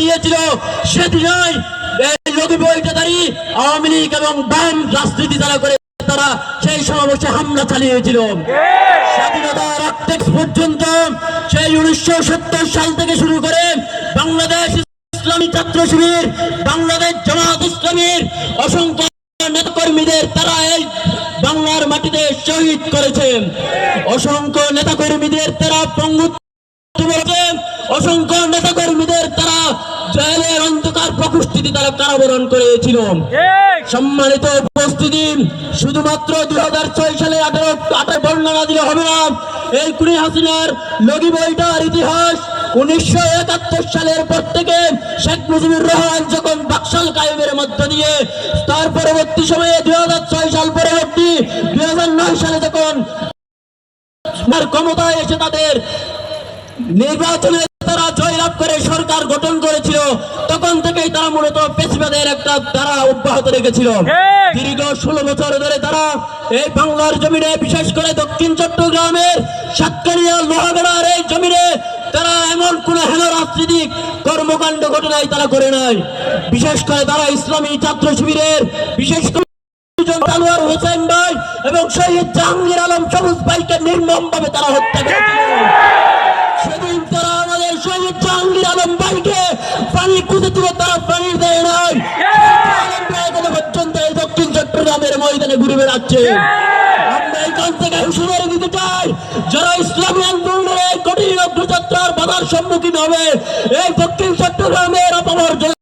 দিয়েছিল সেদিনই এই রবি বৈঠাদারি আওয়ামী লীগ এবং বাম রাজনীতি যারা করে, তারা সেই সমাবেশে হামলা চালিয়েছিল। পর্যন্ত সেই উনিশশো সত্তর সাল থেকে শুরু করে বাংলাদেশ ইসলামী ছাত্র শিবির, বাংলাদেশ জামাত ইসলামীর অসংখ্য নেতাকর্মীদের তারা এই বাংলার মাটিতে শহীদ করেছেন অসংখ্য নেতাকর্মীদের তারা জেলের প্রকৃষ্টিতে তারা কারাবরণ করেছিল। সম্মানিত উপস্থিতি শুধুমাত্র দুই হাজার ছয় সালে আঠারো আঠারো বর্ণনা দিলে হবে না। এই কুড়ি হাসিনার লগি বইটার ইতিহাস উনিশশো একাত্তর সালের পর থেকে শেখ মুজিবুর রহমান যখন বাকশাল কায়েমের মধ্য দিয়ে তার পরবর্তী সময়ে দুই হাজার ছয় সাল পরবর্তী দুই হাজার নয় সালে যখন ক্ষমতায় এসে তাদের নির্বাচনে তারা জয়লাভ করে সরকার গঠন করেছিল তখন থেকেই তারা মূলত পেশিবাদের একটা তারা অব্যাহত রেখেছিল। দীর্ঘ ষোলো বছর ধরে তারা এই বাংলার জমিনে বিশেষ করে দক্ষিণ চট্টগ্রামের সাতকানিয়া লোহাগড়ার এই জমিনে তারা এমন কোন হেন রাজনীতিক কর্মকাণ্ড ঘটনায় তারা করে নাই। বিশেষ করে তারা ইসলামী ছাত্র শিবিরের বিশেষ করে হোসেন ভাই এবং শহীদ জাহাঙ্গীর আলম সবুজ ভাইকে নির্মম ভাবে তারা হত্যা করেছিল। দেয় এখনও পর্যন্ত এই দক্ষিণ চট্টগ্রামের ময়দানে ঘুরে বেড়াচ্ছে। আমরা এখান থেকে হুঁশিয়ারি দিতে চাই যারা ইসলামী আন্দোলনের এই কঠিন অগ্রযাত্রার বাধার সম্মুখীন হবে এই দক্ষিণ চট্টগ্রামের অপমর্যাদা